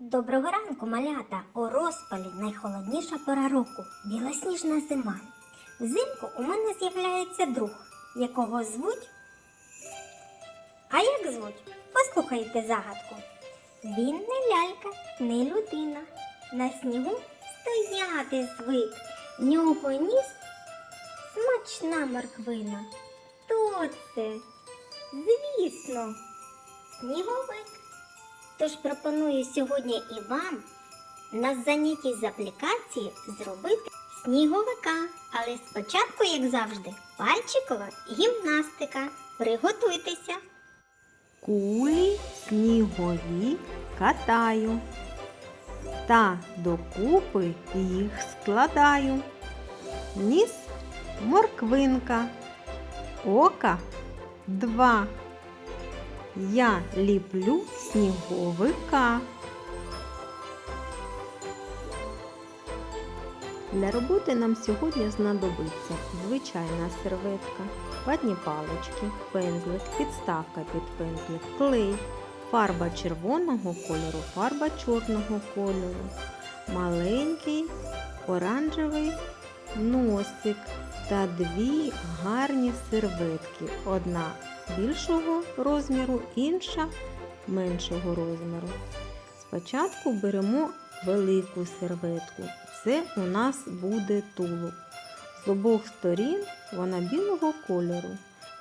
Доброго ранку, малята! У розпалі найхолодніша пора року білосніжна зима. Взимку у мене з'являється друг, якого звуть. А як звуть? Послухайте загадку. Він не лялька, не людина. На снігу стояти звик. В нього ніс смачна морквина. Хто це? Звісно, сніговик. Тож пропоную сьогодні і вам на занятті з аплікації зробити сніговика. Але спочатку, як завжди, пальчикова гімнастика. Приготуйтеся. Кулі снігові катаю, та докупи їх складаю. Ніс морквинка, ока два. Я ліплю сніговика. Для роботи нам сьогодні знадобиться звичайна серветка, ватні палички, пензлик, підставка під пензлик, клей, фарба червоного кольору, фарба чорного кольору, маленький оранжевий носик та дві гарні серветки. Одна більшого розміру, інша меншого розміру. Спочатку беремо велику серветку. Це у нас буде тулуб. З обох сторін вона білого кольору.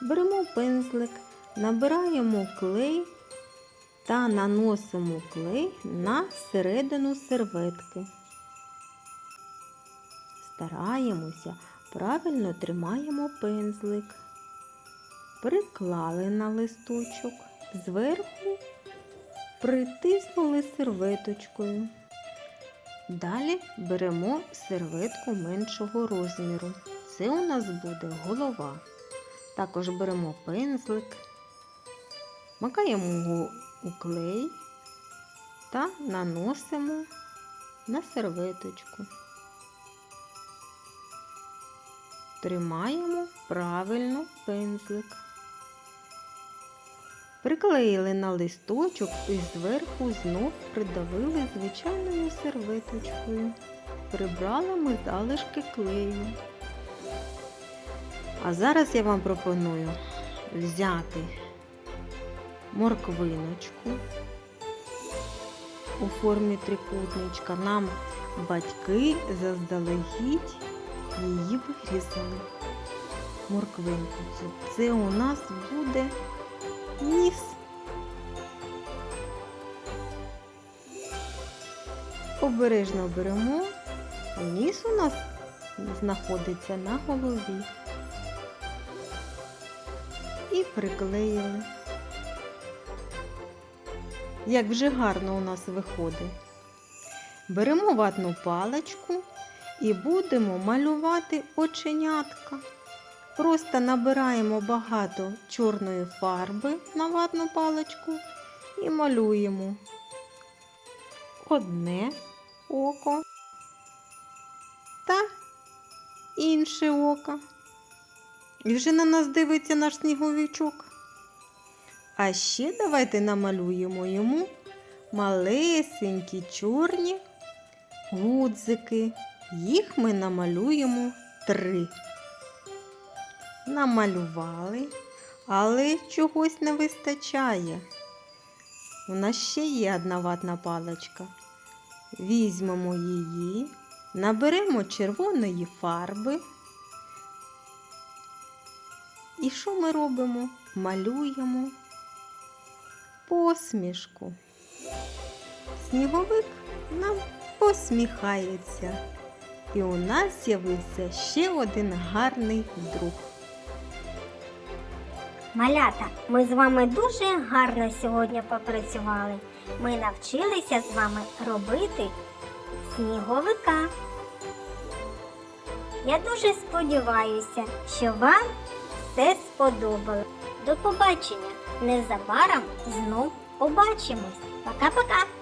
Беремо пензлик, набираємо клей та наносимо клей на середину серветки. Стараємося, правильно тримаємо пензлик. Приклали на листочок, зверху притиснули серветочкою. Далі беремо серветку меншого розміру. Це у нас буде голова. Також беремо пензлик, макаємо його у клей та наносимо на серветочку. Тримаємо правильно пензлик. Приклеїли на листочок і зверху знов придавили звичайною серветочкою. Прибрали ми залишки клею. А зараз я вам пропоную взяти морквиночку у формі трикутничка. Нам батьки заздалегідь її вирізали. Морквинку. Це у нас буде ніс. Обережно беремо. Ніс у нас знаходиться на голові. І приклеїли. Як вже гарно у нас виходить. Беремо ватну паличку і будемо малювати оченятка. Просто набираємо багато чорної фарби на ватну паличку і малюємо одне око та інше око. І вже на нас дивиться наш сніговичок. А ще давайте намалюємо йому малесенькі чорні гудзики. Їх ми намалюємо три. Намалювали, але чогось не вистачає. У нас ще є одна ватна паличка. Візьмемо її, наберемо червоної фарби. І що ми робимо? Малюємо посмішку. Сніговик нам посміхається. І у нас з'явився ще один гарний друг. Малята, ми з вами дуже гарно сьогодні попрацювали. Ми навчилися з вами робити сніговика. Я дуже сподіваюся, що вам все сподобалось. До побачення! Незабаром знов побачимось. Пока-пока!